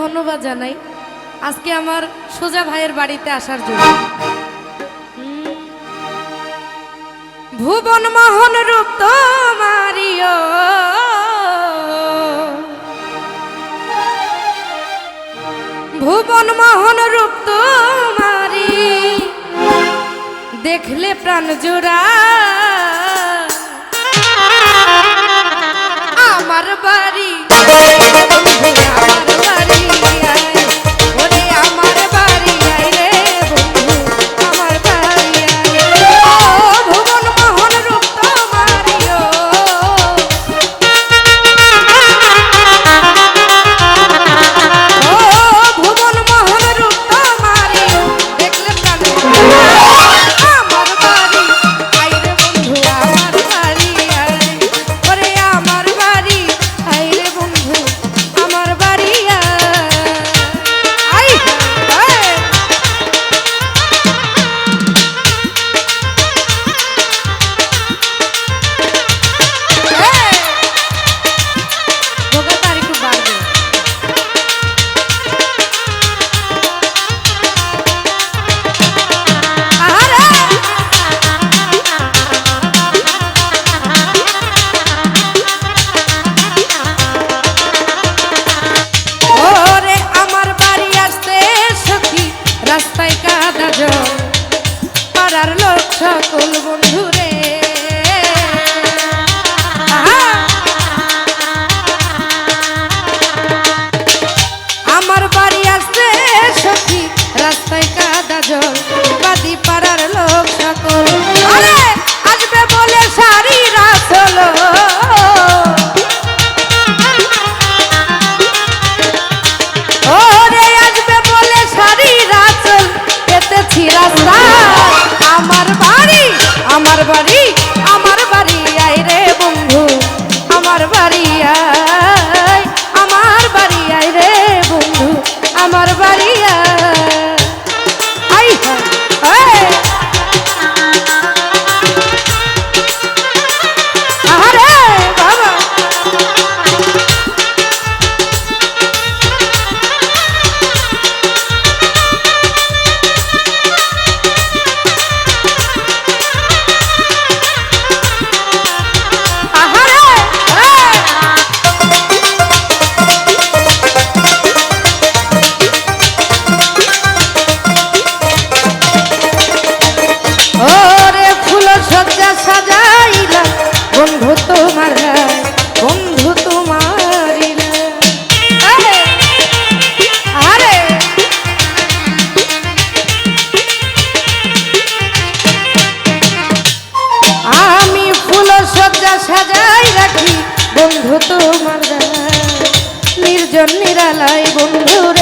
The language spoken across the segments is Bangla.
ধন্যবাদ জানাই। আজকে আমার সোজা ভাইয়ের বাড়িতে আসার জন্য। ভুবন মোহন রূপ তোমারিও ভুবন মোহন রূপ তোমারি দেখলে প্রাণ জোড়া আমি ফুল সজ্জা সাজাই রাখি বন্ধু তোমার। নির্জন নিরালায় বন্ধু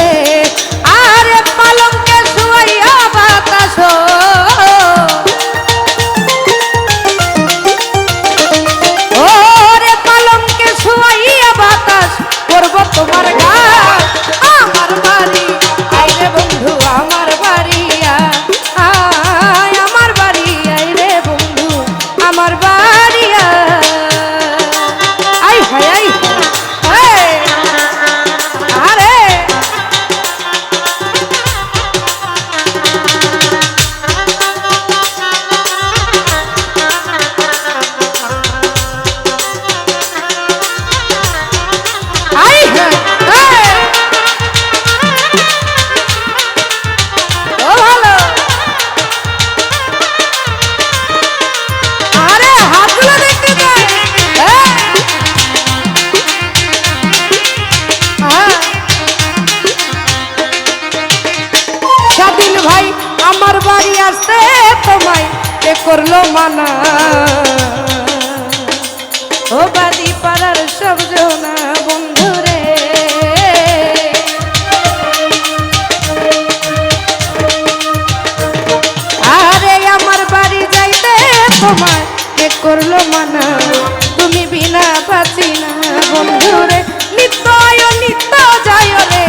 আরে আমার বাড়ি যাইতে তোমার করল তুমি বিনা পাচ্ছি না বন্ধুরে নিত্য নিত্য যায় রে।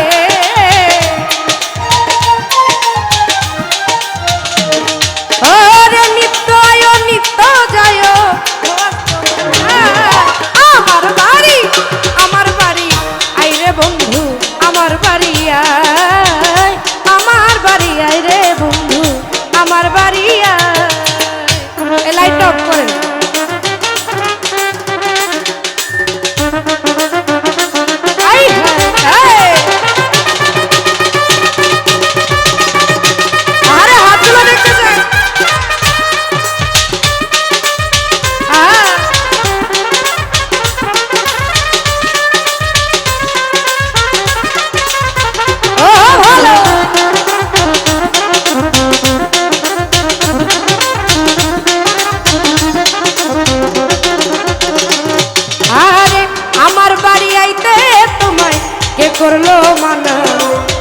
করল মানা।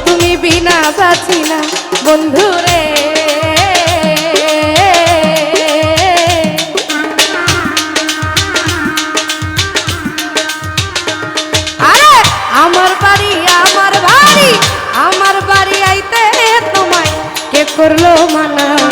তুমি বিনা বাঁচি না বন্ধুরে আমার বাড়ি আমার বাড়ি আমার বাড়ি আইতে তোমায় কে করল মানা?